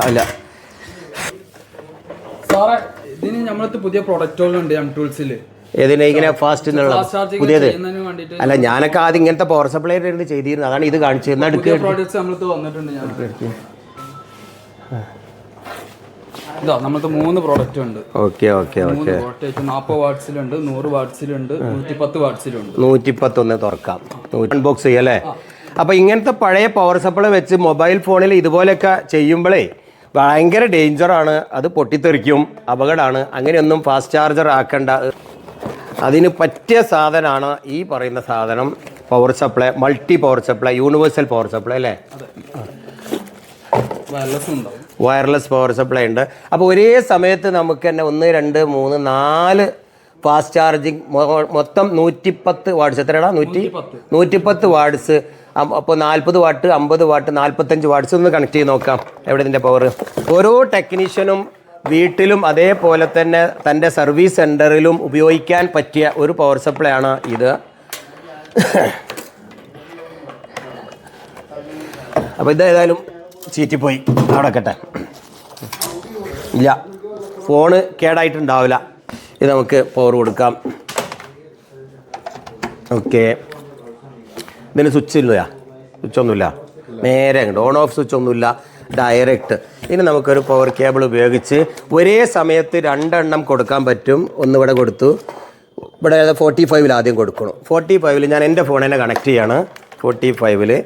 അല്ല സാറേ ഇതിന് നമ്മളത്ത് പുതിയ പ്രൊഡക്റ്റുകളുണ്ട് എം ടൂൾസിൽ ഏതിനെ ഇങ്ങനെ ഫാസ്റ്റ് എന്നുള്ള പുതിയത് അല്ല ഞാനൊക്കെ ആദ്യം ഇങ്ങനത്തെ പവർ സപ്ലൈ ചെയ്തിരുന്നു അതാണ് ഇത് കാണിച്ചത് എന്നാ വന്നിട്ടുണ്ട് എടുക്കുക ഇതാ നമ്മൾക്ക് മൂന്ന് പ്രോഡക്റ്റ് ഉണ്ട്. Okay okay okay. നാൽപ്പത് വാട്സിലുണ്ട് നൂറ് വാട്സിലുണ്ട് നൂറ്റി പത്ത് വാട്സിലുണ്ട് നൂറ്റിപ്പത്തൊന്ന് തുറക്കാം. അൺബോക്സ് ചെയ്യല്ലേ? അപ്പോൾ ഇങ്ങനത്തെ പഴയ പവർ സപ്ലൈ വെച്ച് മൊബൈൽ ഫോണിൽ ഇതുപോലെയൊക്കെ ചെയ്യുമ്പോഴേ ഭയങ്കര ഡേഞ്ചറാണ് അത് പൊട്ടിത്തെറിക്കും അപകടമാണ് അങ്ങനെയൊന്നും ഫാസ്റ്റ് ചാർജർ ആക്കണ്ട. അതിന് പറ്റിയ സാധനമാണ് ഈ പറയുന്ന സാധനം. Power supply multi power supply universal power supply അല്ലേ വയർലെസ് ഉണ്ടാവും. വയർലെസ് പവർ സപ്ലൈ ഉണ്ട്. അപ്പോൾ ഒരേ സമയത്ത് നമുക്ക് തന്നെ ഒന്ന് രണ്ട് മൂന്ന് നാല് ഫാസ്റ്റ് ചാർജിങ് മൊത്തം നൂറ്റിപ്പത്ത് വാട്ട്സ് എത്രയാടാ? നൂറ്റി നൂറ്റിപ്പത്ത്. വാട്ട്സ് അപ്പോൾ നാൽപ്പത് വാട്ട് അമ്പത് വാട്ട് നാൽപ്പത്തഞ്ച് വാട്ട്സ് ഒന്ന് കണക്ട് ചെയ്ത് നോക്കാം. എവിടെ ഇതിന്റെ പവർ ഓരോ ടെക്നീഷ്യനും വീട്ടിലും അതേപോലെ തന്നെ തന്റെ സർവീസ് സെന്ററിലും ഉപയോഗിക്കാൻ പറ്റിയ ഒരു പവർ സപ്ലൈ ആണ് ഇത്. അപ്പോൾ ഇത് ഏതായാലും ചീറ്റിപ്പോയി. അവിടെ കട്ടെ. ഇല്ല. ഫോണ് കേടായിട്ടുണ്ടാവില്ല. ഇത് നമുക്ക് പവർ കൊടുക്കാം. ഓക്കെ. ഇതിന് സ്വിച്ച് ഇല്ലയാ സ്വിച്ച് ഒന്നുമില്ല. നേരെ അങ്ങോട്ട് ഓൺ ഓഫ് സ്വിച്ച് ഒന്നുമില്ല. ഡയറക്റ്റ് ഇനി നമുക്കൊരു പവർ കേബിൾ ഉപയോഗിച്ച് ഒരേ സമയത്ത് രണ്ടെണ്ണം കൊടുക്കാൻ പറ്റും. ഒന്നിവിടെ കൊടുത്തു. ഇവിടെ ഫോർട്ടി ഫൈവിൽ ആദ്യം കൊടുക്കണം. ഫോർട്ടി ഫൈവിൽ ഞാൻ എന്റെ ഫോണിനെ കണക്ട് ചെയ്യാണ്. ഫോർട്ടി ഫൈവിൽ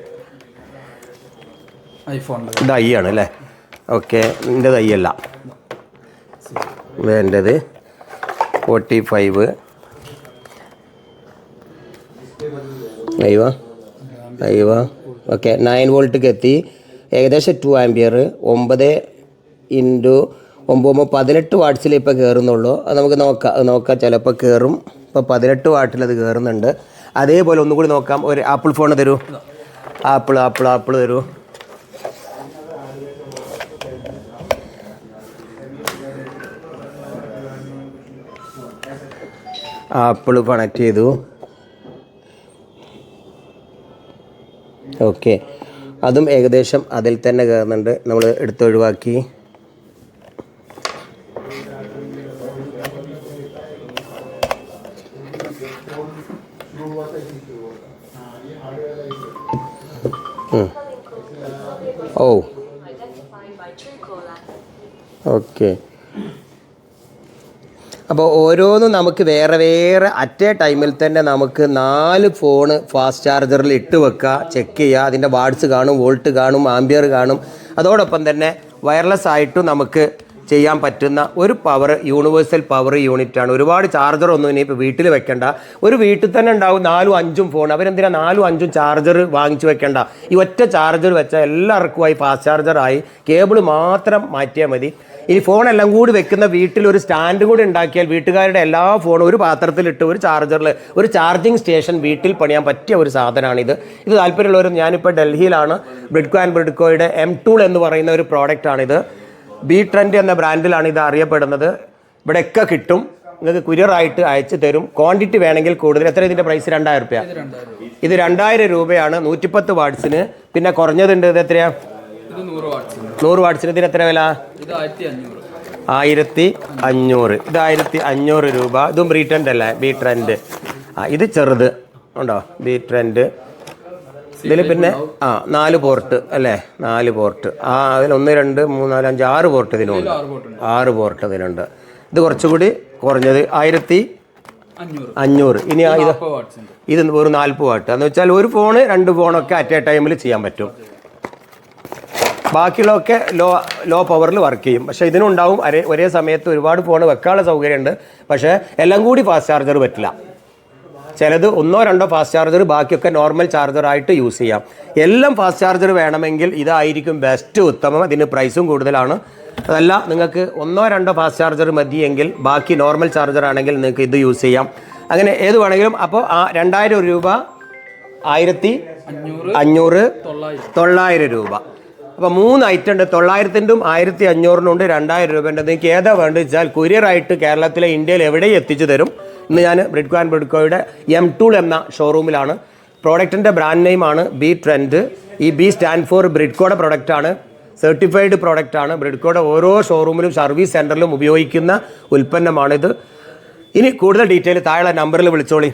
ഇത് ഐ ആണ് അല്ലേ? ഓക്കെ എന്റെ ഐ അല്ല വേണ്ടത് ഫോർട്ടി ഫൈവ്. അയ്യോ അയ്യോ. ഓക്കെ നയൻ വോൾട്ടിക്ക് എത്തി. ഏകദേശം ടു ആംബിയർ ഒമ്പത് ഇന്റു ഒമ്പത് പതിനെട്ട് വാട്ട്സിൽ ഇപ്പോൾ കയറുന്നുള്ളൂ അത് നമുക്ക് നോക്കാം നോക്കാം. ചിലപ്പോൾ കയറും ഇപ്പോൾ പതിനെട്ട് വാട്ടിൽ അത് കയറുന്നുണ്ട് അതേപോലെ ഒന്നുകൂടി നോക്കാം. ഒരു ആപ്പിൾ ഫോൺ തരൂ. ആപ്പിൾ ആപ്പിൾ ആപ്പിൾ തരൂ. ആപ്പിൾ കണക്ട് ചെയ്തു. ഓക്കെ അതും ഏകദേശം അതിൽ തന്നെ കയറുന്നുണ്ട് നമ്മൾ എടുത്തൊഴിവാക്കി. ഓ. ഓക്കെ അപ്പോൾ ഓരോന്നും നമുക്ക് വേറെ വേറെ അറ്റ് എ ടൈമിൽ തന്നെ നമുക്ക് നാല് ഫോണ് ഫാസ്റ്റ് ചാർജറിൽ ഇട്ട് വെക്കുക ചെക്ക് ചെയ്യുക അതിന്റെ വാട്സ് കാണും വോൾട്ട് കാണും ആംബിയർ കാണും. അതോടൊപ്പം തന്നെ വയർലെസ് ആയിട്ടും നമുക്ക് ചെയ്യാൻ പറ്റുന്ന ഒരു പവർ യൂണിവേഴ്സൽ പവർ യൂണിറ്റാണ് ഒരുപാട് ചാർജർ ഒന്നും ഇനി ഇപ്പോൾ വീട്ടിൽ വെക്കേണ്ട. ഒരു വീട്ടിൽ തന്നെ ഉണ്ടാവും നാലും അഞ്ചും ഫോൺ അവരെന്തിനാ നാലും അഞ്ചും ചാർജർ വാങ്ങിച്ചു വെക്കേണ്ട? ഈ ഒറ്റ ചാർജർ വെച്ചാൽ എല്ലാവർക്കുമായി ഫാസ്റ്റ് ചാർജറായി കേബിൾ മാത്രം മാറ്റിയാൽ മതി. ഇനി ഫോണെല്ലാം കൂടി വെക്കുന്ന വീട്ടിൽ ഒരു സ്റ്റാൻഡ് കൂടി ഉണ്ടാക്കിയാൽ വീട്ടുകാരുടെ എല്ലാ ഫോണും ഒരു പാത്രത്തിലിട്ട് ഒരു ചാർജറിൽ ഒരു ചാർജിങ് സ്റ്റേഷൻ വീട്ടിൽ പണിയാൻ പറ്റിയ ഒരു സാധനമാണിത്. ഇത് ഇത് താല്പര്യമുള്ളവരും ഞാനിപ്പോൾ ഡൽഹിയിലാണ്. ബ്രിഡ്കോ ആൻഡ് ബ്രിഡ്കോയുടെ എം ടൂൾ എന്ന് പറയുന്ന ഒരു പ്രോഡക്റ്റാണിത്. ബി ട്രെൻഡ് എന്ന ബ്രാൻഡിലാണ് ഇത് അറിയപ്പെടുന്നത്. ഇവിടെയൊക്കെ കിട്ടും. നിങ്ങൾക്ക് കുര്യറായിട്ട് അയച്ചു തരും. ക്വാണ്ടിറ്റി വേണമെങ്കിൽ കൂടുതൽ. എത്ര ഇതിന്റെ പ്രൈസ്? രണ്ടായിരം റുപ്യ. ഇത് രണ്ടായിരം രൂപയാണ്. നൂറ്റിപ്പത്ത് വാട്സിന് പിന്നെ കുറഞ്ഞതുണ്ട് ഇത് എത്രയാ? ഇത് നൂറ് വാട്സിന്. ഇതിന് എത്ര വില? ആയിരത്തി അഞ്ഞൂറ് ഇത് ആയിരത്തി അഞ്ഞൂറ് രൂപ. ഇതും ബി ട്രെൻഡ് അല്ലേ? ബി ട്രെൻഡ് ആ ഇത് ചെറുത്. ഉണ്ടോ? ബി ട്രെൻഡ് ഇതിൽ പിന്നെ ആ നാല് പോർട്ട് അല്ലേ? നാല് പോർട്ട് ആ അതിൽ ഒന്ന് രണ്ട് മൂന്ന് നാല് അഞ്ച് ആറ് പോർട്ട് ഇതിനുണ്ട് ആറ് പോർട്ട് ഇതിനുണ്ട് ഇത് കുറച്ചുകൂടി കുറഞ്ഞത് ആയിരത്തി അഞ്ഞൂറ്. ഇനി ഇത് ഇത് ഒരു നാൽപ്പത് വാട്ട് എന്ന് വെച്ചാൽ ഒരു ഫോണ് രണ്ട് ഫോണൊക്കെ അറ്റ് എ ടൈമിൽ ചെയ്യാൻ പറ്റും. ബാക്കിയുള്ളതൊക്കെ ലോ ലോ പവറിൽ വർക്ക് ചെയ്യും. പക്ഷേ ഇതിനുണ്ടാവും ഒരേ ഒരേ സമയത്ത് ഒരുപാട് ഫോൺ വെക്കാനുള്ള സൗകര്യമുണ്ട്. പക്ഷേ എല്ലാം കൂടി ഫാസ്റ്റ് ചാർജർ പറ്റില്ല. ചിലത് ഒന്നോ രണ്ടോ ഫാസ്റ്റ് ചാർജർ ബാക്കിയൊക്കെ നോർമൽ ചാർജറായിട്ട് യൂസ് ചെയ്യാം. എല്ലാം ഫാസ്റ്റ് ചാർജർ വേണമെങ്കിൽ ഇതായിരിക്കും ബെസ്റ്റ് ഉത്തമം. ഇതിന് പ്രൈസും കൂടുതലാണ്. അതല്ല നിങ്ങൾക്ക് ഒന്നോ രണ്ടോ ഫാസ്റ്റ് ചാർജർ മതിയെങ്കിൽ ബാക്കി നോർമൽ ചാർജർ ആണെങ്കിൽ നിങ്ങൾക്ക് ഇത് യൂസ് ചെയ്യാം. അങ്ങനെ ഏത് വേണമെങ്കിലും അപ്പോൾ ആ രണ്ടായിരം രൂപ ആയിരത്തി അഞ്ഞൂറ് തൊള്ളായിരം രൂപ. അപ്പോൾ മൂന്ന് ഐറ്റം ഉണ്ട്. തൊള്ളായിരത്തിന്റെയും ആയിരത്തി അഞ്ഞൂറിനും ഉണ്ട് രണ്ടായിരം രൂപേന്റെ നിങ്ങൾക്ക് ഏതാ വേണ്ടത് വെച്ചാൽ കൊറിയറായിട്ട് കേരളത്തിലെ ഇന്ത്യയിൽ എവിടെയും എത്തിച്ചു തരും. ഇന്ന് ഞാൻ ബ്രിഡ്കോ ആൻഡ് ബ്രിഡ്കോയുടെ എം ടൂൾ എന്ന ഷോറൂമിലാണ് പ്രോഡക്റ്റിന്റെ ബ്രാൻഡ് നെയിമാണ് ബി ട്രെൻഡ് ഈ ബി സ്റ്റാൻഡ് ഫോർ ബ്രിഡ്കോയുടെ പ്രൊഡക്റ്റാണ് സർട്ടിഫൈഡ് പ്രോഡക്റ്റാണ് ബ്രിഡ്കോയുടെ ഓരോ ഷോറൂമിലും സർവീസ് സെന്ററിലും ഉപയോഗിക്കുന്ന ഉൽപ്പന്നമാണിത്. ഇനി കൂടുതൽ ഡീറ്റെയിൽ താഴെ നമ്പറിൽ വിളിച്ചോളി.